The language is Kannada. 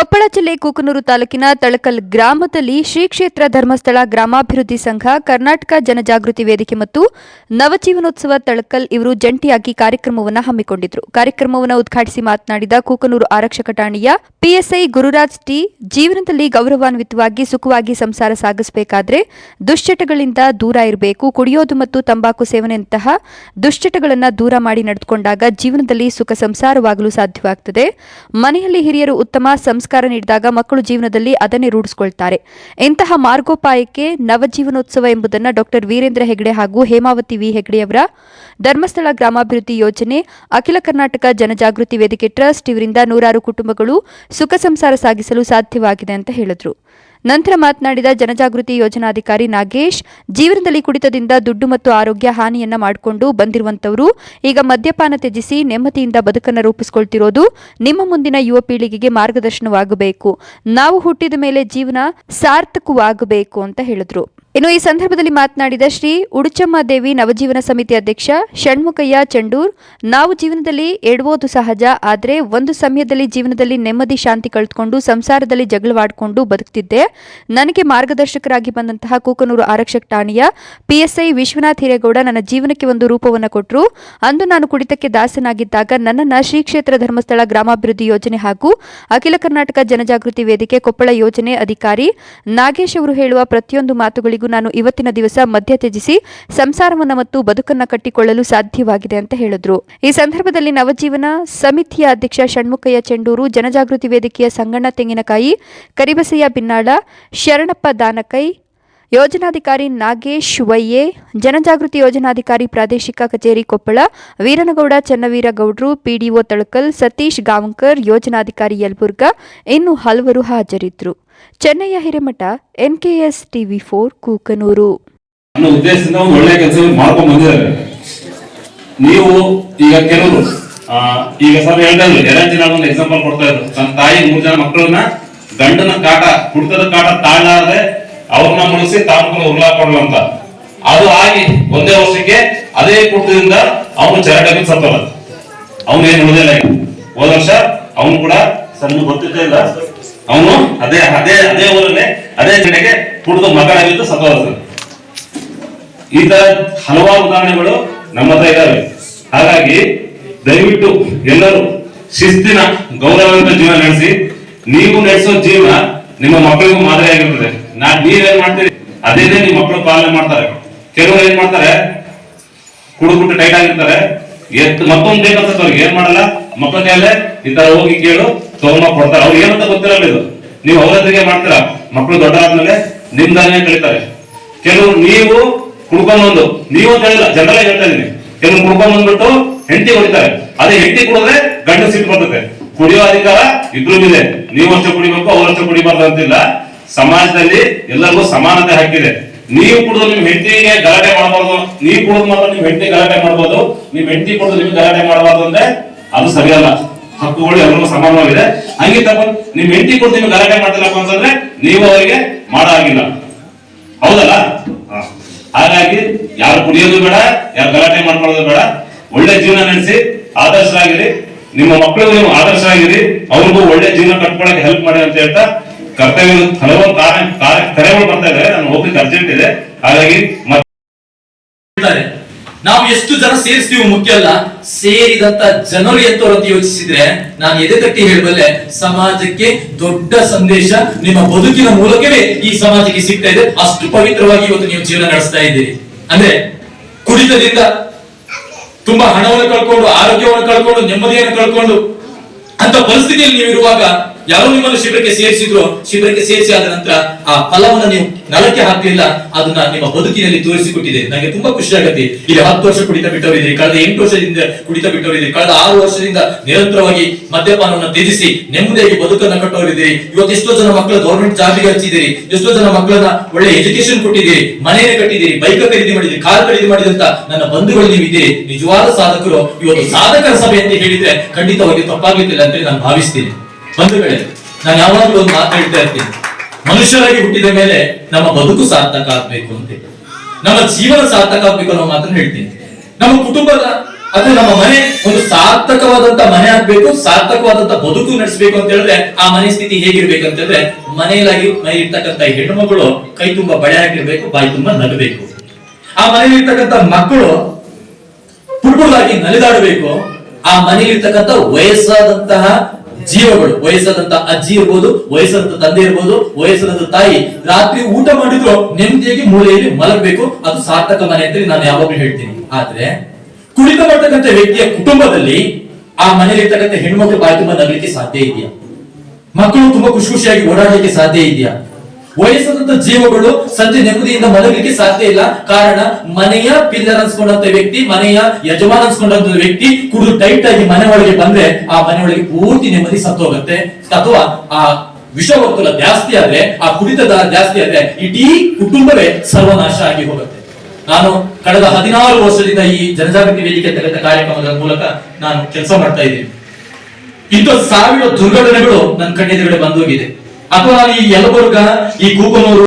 ಕೊಪ್ಪಳ ಜಿಲ್ಲೆ ಕೂಕನೂರು ತಾಲೂಕಿನ ತಳಕಲ್ ಗ್ರಾಮದಲ್ಲಿ ಶ್ರೀ ಕ್ಷೇತ್ರ ಧರ್ಮಸ್ಥಳ ಗ್ರಾಮಾಭಿವೃದ್ಧಿ ಸಂಘ, ಕರ್ನಾಟಕ ಜನಜಾಗೃತಿ ವೇದಿಕೆ ಮತ್ತು ನವಜೀವನೋತ್ಸವ ತಳಕಲ್ ಇವರು ಜಂಟಿಯಾಗಿ ಕಾರ್ಯಕ್ರಮವನ್ನು ಹಮ್ಮಿಕೊಂಡಿದ್ರು. ಕಾರ್ಯಕ್ರಮವನ್ನು ಉದ್ಘಾಟಿಸಿ ಮಾತನಾಡಿದ ಕೂಕನೂರು ಆರಕ್ಷಕ ಠಾಣೆಯ ಪಿಎಸ್ಐ ಗುರುರಾಜ್ ಟಿ, ಜೀವನದಲ್ಲಿ ಗೌರವಾನ್ವಿತವಾಗಿ ಸುಖವಾಗಿ ಸಂಸಾರ ಸಾಗಿಸಬೇಕಾದ್ರೆ ದುಶ್ಚಟಗಳಿಂದ ದೂರ ಇರಬೇಕು, ಕುಡಿಯೋದು ಮತ್ತು ತಂಬಾಕು ಸೇವನೆಯಂತಹ ದುಶ್ಚಟಗಳನ್ನು ದೂರ ಮಾಡಿ ನಡೆದುಕೊಂಡಾಗ ಜೀವನದಲ್ಲಿ ಸುಖ ಸಂಸಾರವಾಗಲು ಸಾಧ್ಯವಾಗುತ್ತದೆ ಮನೆಯಲ್ಲಿ ಹಿರಿಯರು ಉತ್ತಮ ಸಂಸ್ಕಾರ ನೀಡಿದಾಗ ಮಕ್ಕಳು ಜೀವನದಲ್ಲಿ ಅದನ್ನೇ ರೂಢಿಸಿಕೊಳ್ತಾರೆ. ಇಂತಹ ಮಾರ್ಗೋಪಾಯಕ್ಕೆ ನವಜೀವನೋತ್ಸವ ಎಂಬುದನ್ನು ಡಾಕ್ಟರ್ ವೀರೇಂದ್ರ ಹೆಗಡೆ ಹಾಗೂ ಹೇಮಾವತಿ ವಿ ಹೆಗಡೆಯವರ ಧರ್ಮಸ್ಥಳ ಗ್ರಾಮಾಭಿವೃದ್ಧಿ ಯೋಜನೆ, ಅಖಿಲ ಕರ್ನಾಟಕ ಜನಜಾಗೃತಿ ವೇದಿಕೆ ಟ್ರಸ್ಟ್ ಇವರಿಂದ ನೂರಾರು ಕುಟುಂಬಗಳು ಸುಖ ಸಂಸಾರ ಸಾಗಿಸಲು ಸಾಧ್ಯವಾಗಿದೆ ಅಂತ ಹೇಳಿದ್ರು. ನಂತರ ಮಾತನಾಡಿದ ಜನಜಾಗೃತಿ ಯೋಜನಾಧಿಕಾರಿ ನಾಗೇಶ್, ಜೀವನದಲ್ಲಿ ಕುಡಿತದಿಂದ ದುಡ್ಡು ಮತ್ತು ಆರೋಗ್ಯ ಹಾನಿಯನ್ನ ಮಾಡಿಕೊಂಡು ಬಂದಿರುವಂತವರು ಈಗ ಮದ್ಯಪಾನ ತ್ಯಜಿಸಿ ನೆಮ್ಮದಿಯಿಂದ ಬದುಕನ್ನು ರೂಪಿಸಿಕೊಳ್ತಿರೋದು ನಿಮ್ಮ ಮುಂದಿನ ಯುವ ಪೀಳಿಗೆಗೆ ಮಾರ್ಗದರ್ಶನವಾಗಬೇಕು. ನಾವು ಹುಟ್ಟಿದ ಮೇಲೆ ಜೀವನ ಸಾರ್ಥಕವಾಗಬೇಕು ಅಂತ ಹೇಳಿದ್ರು. ಇನ್ನು ಈ ಸಂದರ್ಭದಲ್ಲಿ ಮಾತನಾಡಿದ ಶ್ರೀ ಉಡುಚಮ್ಮ ದೇವಿ ನವಜೀವನ ಸಮಿತಿ ಅಧ್ಯಕ್ಷ ಷಣ್ಮುಖಯ್ಯ ಚಂಡೂರ್, ನಾವು ಜೀವನದಲ್ಲಿ ಎಡುವುದು ಸಹಜ, ಆದರೆ ಒಂದು ಸಮಯದಲ್ಲಿ ಜೀವನದಲ್ಲಿ ನೆಮ್ಮದಿ, ಶಾಂತಿ ಕಳೆದುಕೊಂಡು ಸಂಸಾರದಲ್ಲಿ ಜಗಳವಾಡಿಕೊಂಡು ಬದುಕ್ತಿದ್ದೆ. ನನಗೆ ಮಾರ್ಗದರ್ಶಕರಾಗಿ ಬಂದಂತಹ ಕೂಕನೂರು ಆರಕ್ಷಕ ಠಾಣೆಯ ಪಿಎಸ್ಐ ವಿಶ್ವನಾಥ್ ಹಿರೇಗೌಡ ನನ್ನ ಜೀವನಕ್ಕೆ ಒಂದು ರೂಪವನ್ನು ಕೊಟ್ಟರು ಅಂದು ನಾನು ಕುಡಿತಕ್ಕೆ ದಾಸನಾಗಿದ್ದಾಗ ನನ್ನನ್ನು ಶ್ರೀ ಕ್ಷೇತ್ರ ಧರ್ಮಸ್ಥಳ ಗ್ರಾಮಾಭಿವೃದ್ಧಿ ಯೋಜನೆ ಹಾಗೂ ಅಖಿಲ ಕರ್ನಾಟಕ ಜನಜಾಗೃತಿ ವೇದಿಕೆ ಕೊಪ್ಪಳ ಯೋಜನೆ ಅಧಿಕಾರಿ ನಾಗೇಶ್ ಅವರು ಹೇಳುವ ಪ್ರತಿಯೊಂದು ಮಾತುಗಳಿಗೂ ನಾನು ಇವತ್ತಿನ ದಿವಸ ಮದ್ಯ ತ್ಯಜಿಸಿ ಸಂಸಾರವನ್ನು ಮತ್ತು ಬದುಕನ್ನ ಕಟ್ಟಿಕೊಳ್ಳಲು ಸಾಧ್ಯವಾಗಿದೆ ಅಂತ ಹೇಳಿದ್ರು. ಈ ಸಂದರ್ಭದಲ್ಲಿ ನವಜೀವನ ಸಮಿತಿಯ ಅಧ್ಯಕ್ಷ ಷಣ್ಮುಖಯ್ಯ ಚೆಂಡೂರು, ಜನಜಾಗೃತಿ ವೇದಿಕೆಯ ಸಂಗಣ್ಣ ತೆಂಗಿನಕಾಯಿ, ಕರಿಬಸಯ್ಯ ಬಿನ್ನಾಳ, ಶರಣಪ್ಪ ದಾನಕೈ ಯೋಜನಾಧಿಕಾರಿ ನಾಗೇಶ್ ವೈಯೆ, ಜನಜಾಗೃತಿ ಯೋಜನಾಧಿಕಾರಿ ಪ್ರಾದೇಶಿಕ ಕಚೇರಿ ಕೊಪ್ಪಳ, ವೀರನಗೌಡ ಚನ್ನವೀರಗೌಡ್ರು ಪಿಡಿಒ ತಳಕಲ್, ಸತೀಶ್ ಗಾಂವ್ಕರ್, ಯೋಜನಾಧಿಕಾರಿ ಯಲ್ಬುರ್ಗ, ಇನ್ನು ಹಲವರು ಹಾಜರಿದ್ದರು ಚೆನ್ನೈಯ Hiremath, NKS TV four, Kukanur. ನೀವು ಈಗ ಕೆಲವರು ಈಗ ಸರ್ ಹೇಳ್ತಾ ಇದ್ರು ಒಂದು ಎಕ್ಸಾಂಪಲ್ ಕೊಡ್ತಾ ಇದ್ರು ತನ್ನ ತಾಯಿ ಮೂರು ಜನ ಮಕ್ಕಳನ್ನ ಗಂಡನ ಕಾಟ ಕುಡ್ತದ ಕಾಟ ತಾಳಾರದೆ ಅವ್ರನ್ನ ಮುಳಿಸಿ ತಾನು ಉರ್ಲಾ ಅಂತ. ಅದು ಆಗಿ ಒಂದೇ ವರ್ಷಕ್ಕೆ ಅದೇ ಕುಟುಂಬದಿಂದ ಅವನು ಚರಡಕ್ಕೆ ಸತ್ತಲ್ಲ ಅವನು ಏನು ಉಳಿದಿಲ್ಲ. ಹೋದ ವರ್ಷ ಅವನು ಕೂಡ ಸಣ್ಣ ಗೊತ್ತಿದ್ದೇ ಇಲ್ಲ. ಅವನು ಅದೇ ಅದೇ ಅದೇ ಊರಲ್ಲೇ ಅದೇ ಜನೆಗೆ ಕುಡಿದು ಮಗಳಾಗಿದ್ದು ಸತ್ತೋದ ಈ ತರ ಹಲವಾರು ಉದಾಹರಣೆಗಳು ನಮ್ಮ ಹತ್ರ ಇದಾವೆ. ಹಾಗಾಗಿ ದಯವಿಟ್ಟು ಎಲ್ಲರೂ ಶಿಸ್ತಿನ ಗೌರವಯುತ ಜೀವನ ನಡೆಸಿ. ನೀವು ನಡೆಸೋ ಜೀವನ ನಿಮ್ಮ ಮಕ್ಕಳಿಗೂ ಮಾದರಿಯಾಗಿರ್ತದೆ. ನಾ ನೀವೇನ್ ಮಾಡ್ತೀರಿ ಅದೇನೇ ನಿಮ್ಮ ಮಕ್ಕಳು ಪಾಲನೆ ಮಾಡ್ತಾರೆ. ಕೆಲವರು ಏನ್ ಮಾಡ್ತಾರೆ? ಕುಡಿದ್ಬಿಟ್ಟು ಟೈಟ್ ಆಗಿರ್ತಾರೆ. ಎತ್ತು ಮತ್ತೊಂದು ಬೇಕಂತ ಅವ್ರಿಗೆ ಏನ್ ಮಾಡಲ್ಲ? ಮಕ್ಕಳ ಕೈಯಲ್ಲೇ ಈ ತರ ಹೋಗಿ ಕೇಳು, ತಗೊಂಡ ಕೊಡ್ತಾರೆ. ಅವ್ರು ಏನಂತ ಗೊತ್ತಿರಲ್ಲ ಇದು. ನೀವು ಅವ್ರ ಹತ್ತಿಗೆ ಮಾಡ್ತೀರಾ? ಮಕ್ಕಳು ದೊಡ್ಡದಾದ್ಮೇಲೆ ನಿಮ್ದಾನೇ ಕಳೀತಾರೆ. ಕೆಲವರು ನೀವು ಕುಡ್ಕೊಂಡ್ ಬಂದು, ನೀವು ಹೇಳಿಲ್ಲ ಜನರಲ್ ಹೇಳ್ತಾ ಇದೀನಿ. ಕೆಲವರು ಕುಡ್ಕೊಂಡ್ ಬಂದ್ಬಿಟ್ಟು ಹೆಂಡತಿ ಹೊಡಿತಾರೆ. ಅದೇ ಹೆಂಡತಿ ಕುಡಿದ್ರೆ ಗಂಡ ಸಿಟ್ಟು ಬರ್ತದೆ. ಕುಡಿಯೋ ಅಧಿಕಾರ ಇದ್ರೂ ಇದೆ ನೀವು ಅಷ್ಟೇ ಕುಡಿಬೇಕು, ಅವ್ರ ಅಷ್ಟೇ ಕುಡಿಬಾರ್ದು ಅಂತಿಲ್ಲ. ಸಮಾಜದಲ್ಲಿ ಎಲ್ಲರಿಗೂ ಸಮಾನತೆ ಹಾಕಿದೆ ನೀವು ಕುಡಿದು ನಿಮ್ ಹೆಂಡತಿಗೆ ಗಲಾಟೆ ಮಾಡಬಾರ್ದು. ನೀವು ಕುಡಿದು ಮಾತ್ರ ನಿಮ್ ಹೆಂಡತಿ ಗಲಾಟೆ ಮಾಡಬಹುದು ನಿಮ್ ಹೆಂಡತಿ ಕುಡಿದು ನಿಮ್ಗೆ ಗಲಾಟೆ ಮಾಡಬಾರ್ದು ಅಂದ್ರೆ ಅದು ಸರಿಯಲ್ಲ. ಹಕ್ಕುಗಳು ಎಲ್ಲರಿಗೂ ಸಮಾನವಾಗಿದೆ. ಹಂಗೆ ತಪ್ಪ ನಿಮ್ ಹೆಂಡತಿ ಕುಡಿದು ನಿಮ್ಗೆ ಗಲಾಟೆ ಮಾಡ್ತಿಲ್ಲಪ್ಪ ಅಂತಂದ್ರೆ ನೀವು ಅವರಿಗೆ ಮಾಡೋ ಹಾಗಿಲ್ಲ ಹೌದಲ್ಲ ಹಾಗಾಗಿ ಯಾರು ಕುಡಿಯೋದು ಬೇಡ, ಯಾರು ಗಲಾಟೆ ಮಾಡ್ಕೊಳ್ಳೋದು ಬೇಡ. ಒಳ್ಳೆ ಜೀವನ ನಡೆಸಿ, ಆದರ್ಶರಾಗಿರಿ. ನಿಮ್ಮ ಮಕ್ಕಳಿಗೂ ನೀವು ಆದರ್ಶರಾಗಿರಿ. ಅವ್ರಿಗೂ ಒಳ್ಳೆ ಜೀವನ ಕಟ್ಕೊಳಕ್ಕೆ ಹೆಲ್ಪ್ ಮಾಡಿ ಅಂತ ಹೇಳ್ತಾ ಕರ್ತವ್ಯ ಹಲವಾರು ಕಾರಣ ಕರೆಗಳು ಬರ್ತಾ ಇದೆ ನಾನು ಹೋಗ್ಲಿಕ್ಕೆ ಅರ್ಜೆಂಟ್ ಇದೆ. ಹಾಗಾಗಿ ಮತ್ತೆ ನಾವು ಎಷ್ಟು ಜನ ಸೇರಿಸ್ತೀವಿ ಮುಖ್ಯ ಅಲ್ಲ, ಸೇರಿದಂತ ಜನರು ಎಂತವ್ರು ಅಂತ ಯೋಚಿಸಿದ್ರೆ, ನಾನು ಎದೆ ತಟ್ಟಿ ಹೇಳಬಲ್ಲೆ, ಸಮಾಜಕ್ಕೆ ದೊಡ್ಡ ಸಂದೇಶ ನಿಮ್ಮ ಬದುಕಿನ ಮೂಲಕವೇ ಈ ಸಮಾಜಕ್ಕೆ ಸಿಗ್ತಾ ಇದೆ. ಅಷ್ಟು ಪವಿತ್ರವಾಗಿ ಇವತ್ತು ನೀವು ಜೀವನ ನಡೆಸ್ತಾ ಇದ್ದೀರಿ. ಅಂದ್ರೆ ಕುಡಿತದಿಂದ ತುಂಬಾ ಹಣವನ್ನು ಕಳ್ಕೊಂಡು, ಆರೋಗ್ಯವನ್ನು ಕಳ್ಕೊಂಡು, ನೆಮ್ಮದಿಯನ್ನು ಕಳ್ಕೊಂಡು, ಅಂತ ಪರಿಸ್ಥಿತಿಯಲ್ಲಿ ನೀವು ಇರುವಾಗ ಯಾರು ನಿಮ್ಮನ್ನು ಶಿಬಿರಕ್ಕೆ ಸೇರಿಸಿದ್ರು, ಶಿಬಿರಕ್ಕೆ ಸೇರಿಸಿ ಆದ ನಂತರ ಆ ಫಲವನ್ನು ನೀವು ನರಕ್ಕೆ ಹಾಕಲಿಲ್ಲ, ಅದನ್ನ ನಿಮ್ಮ ಬದುಕಿನಲ್ಲಿ ತೋರಿಸಿಕೊಟ್ಟಿದೆ. ನನಗೆ ತುಂಬಾ ಖುಷಿ ಆಗುತ್ತೆ. ಇಲ್ಲಿ ಹತ್ತು ವರ್ಷ ಕುಡಿತ ಬಿಟ್ಟವರಿದ್ದೀರಿ. ಕಳೆದ ಎಂಟು ವರ್ಷದಿಂದ ಕುಡಿತ ಬಿಟ್ಟವರಿದ್ದೀರಿ. ಕಳೆದ ಆರು ವರ್ಷದಿಂದ ನಿರಂತರವಾಗಿ ಮದ್ಯಪಾನವನ್ನು ತ್ಯಜಿಸಿ ನೆಮ್ಮದಿಯಾಗಿ ಬದುಕನ್ನ ಕಟ್ಟೋರಿದ್ದೀರಿ ಇವತ್ತು ಎಷ್ಟೋ ಜನ ಮಕ್ಕಳ ಗೌರ್ಮೆಂಟ್ ಜಾಬಿಗೆ ಹಚ್ಚಿದ್ದೀರಿ. ಎಷ್ಟೋ ಜನ ಮಕ್ಕಳನ್ನ ಒಳ್ಳೆ ಎಜುಕೇಶನ್ ಕೊಟ್ಟಿದ್ದೀರಿ. ಮನೆಯನ್ನು ಕಟ್ಟಿದ್ದೀರಿ. ಬೈಕ್ ಖರೀದಿ ಮಾಡಿದ್ದೀರಿ. ಕಾರ್ ಖರೀದಿ ಮಾಡಿದಂತ ನನ್ನ ಬಂಧುಗಳು ನೀವು ಇದ್ದೀರಿ ನಿಜವಾದ ಸಾಧಕರು. ಇವತ್ತು ಸಾಧಕರ ಸಭೆ ಅಂತ ಹೇಳಿದ್ರೆ ಖಂಡಿತವಾಗಿ ತಪ್ಪಾಗ್ಲಿಕ್ಕಿಲ್ಲ ಅಂತ ನಾನು ಭಾವಿಸ್ತೀನಿ. ಬಂಧುಗಳೇ ನಾನು ಯಾವಾಗಲೂ ಒಂದು ಮಾತು ಹೇಳ್ತಾ ಇರ್ತೀನಿ. ಮನುಷ್ಯರಾಗಿ ಹುಟ್ಟಿದ ಮೇಲೆ ನಮ್ಮ ಬದುಕು ಸಾರ್ಥಕ ಆಗ್ಬೇಕು ಅಂತ ನಮ್ಮ ಜೀವನ ಸಾರ್ಥಕ ಆಗ್ಬೇಕು ಅನ್ನೋ ಮಾತ್ರ ಹೇಳ್ತೀನಿ. ನಮ್ಮ ಕುಟುಂಬದ ಅದು ನಮ್ಮ ಮನೆ ಒಂದು ಸಾರ್ಥಕವಾದಂತ ಮನೆ ಆಗ್ಬೇಕು, ಸಾರ್ಥಕವಾದಂತ ಬದುಕು ನಡೆಸಬೇಕು ಅಂತ ಹೇಳಿದ್ರೆ ಆ ಮನೆ ಸ್ಥಿತಿ ಹೇಗಿರ್ಬೇಕು ಅಂತ ಹೇಳಿದ್ರೆ ಮನೆಯಲ್ಲಾಗಿ ಮನೆ ಇರ್ತಕ್ಕಂಥ ಹೆಣ್ಣು ಮಕ್ಕಳು ಕೈ ತುಂಬಾ ಬಳೆ ಹಾಕಿರ್ಬೇಕು ಬಾಯಿ ತುಂಬಾ ನಗಬೇಕು. ಆ ಮನೆಯಲ್ಲಿ ಇರ್ತಕ್ಕಂಥ ಮಕ್ಕಳು ಪುಟ್ಪುಳಾಗಿ ನಲಿದಾಡಬೇಕು. ಆ ಮನೆಯಲ್ಲಿ ಇರ್ತಕ್ಕಂಥ ವಯಸ್ಸಾದಂತಹ ಜೀವಗಳು ವಯಸ್ಸಾದಂತ ಅಜ್ಜಿ ಇರ್ಬೋದು, ವಯಸ್ಸಾದಂತ ತಂದೆ ಇರ್ಬೋದು, ವಯಸ್ಸಾದಂತ ತಾಯಿ. ರಾತ್ರಿ ಊಟ ಮಾಡಿದ್ರು, ನೆಮ್ಮದಿಯಾಗಿ ಮೂಲೆಯಲ್ಲಿ ಮಲಗಬೇಕು. ಅದು ಸಾರ್ಥಕ ಮನೆ ಅಂತ ನಾನು ಯಾವಾಗ್ಲೂ ಹೇಳ್ತೀನಿ. ಆದ್ರೆ, ಕುಡಿತ ಬರ್ತಕ್ಕಂಥ ವ್ಯಕ್ತಿಯ ಕುಟುಂಬದಲ್ಲಿ ಆ ಮನೆಯಲ್ಲಿ ಇರ್ತಕ್ಕಂಥ ಹೆಣ್ಮಕ್ಳು ಬಾಯಿ ತುಂಬ ನಗಲಿಕ್ಕೆ ಸಾಧ್ಯ ಇದೆಯಾ? ಮಕ್ಕಳು ತುಂಬಾ ಖುಷಿ ಖುಷಿಯಾಗಿ ಓಡಾಡಲಿಕ್ಕೆ ಸಾಧ್ಯ ಇದೆಯಾ? ವಯಸ್ಸಾದಂತ ಜೀವಗಳು ಸಂಜೆ ನೆಮ್ಮದಿಯಿಂದ ಮಲಗಲಿಕ್ಕೆ ಸಾಧ್ಯ ಇಲ್ಲ. ಕಾರಣ, ಮನೆಯ ಪಿಲ್ಲರ್ ಅನ್ಸ್ಕೊಂಡಂತ ವ್ಯಕ್ತಿ, ಮನೆಯ ಯಜಮಾನ ಅನ್ಸ್ಕೊಂಡಂತ ವ್ಯಕ್ತಿ ಕುಡಿದು ಟೈಟ್ ಆಗಿ ಮನೆ ಒಳಗೆ ಬಂದ್ರೆ ಆ ಮನೆ ಒಳಗೆ ಪೂರ್ತಿ ನೆಮ್ಮದಿ ಸತ್ತೋಗುತ್ತೆ. ಅಥವಾ ಆ ವಿಷ ವರ್ತುಲ ಜಾಸ್ತಿ ಆದ್ರೆ, ಆ ಕುಡಿತದ ಜಾಸ್ತಿ ಆದ್ರೆ ಇಡೀ ಕುಟುಂಬವೇ ಸರ್ವನಾಶ ಆಗಿ ಹೋಗುತ್ತೆ. ನಾನು ಕಳೆದ ಹದಿನಾರು ವರ್ಷದಿಂದ ಈ ಜನಜಾಗೃತಿ ವೇದಿಕೆ ಅಂತಕ್ಕಂಥ ಕಾರ್ಯಕ್ರಮದ ಮೂಲಕ ನಾನು ಕೆಲಸ ಮಾಡ್ತಾ ಇದ್ದೀನಿ. ಇಂಥ ಸಾವಿರ ದುರ್ಘಟನೆಗಳು ನನ್ನ ಕಣ್ಣೆದುರುಗಡೆ ಬಂದೋಗಿದೆ. ಅಥವಾ ನಾನು ಈ ಯಲಬುರ್ಗ ಈ ಕೂಕನೂರು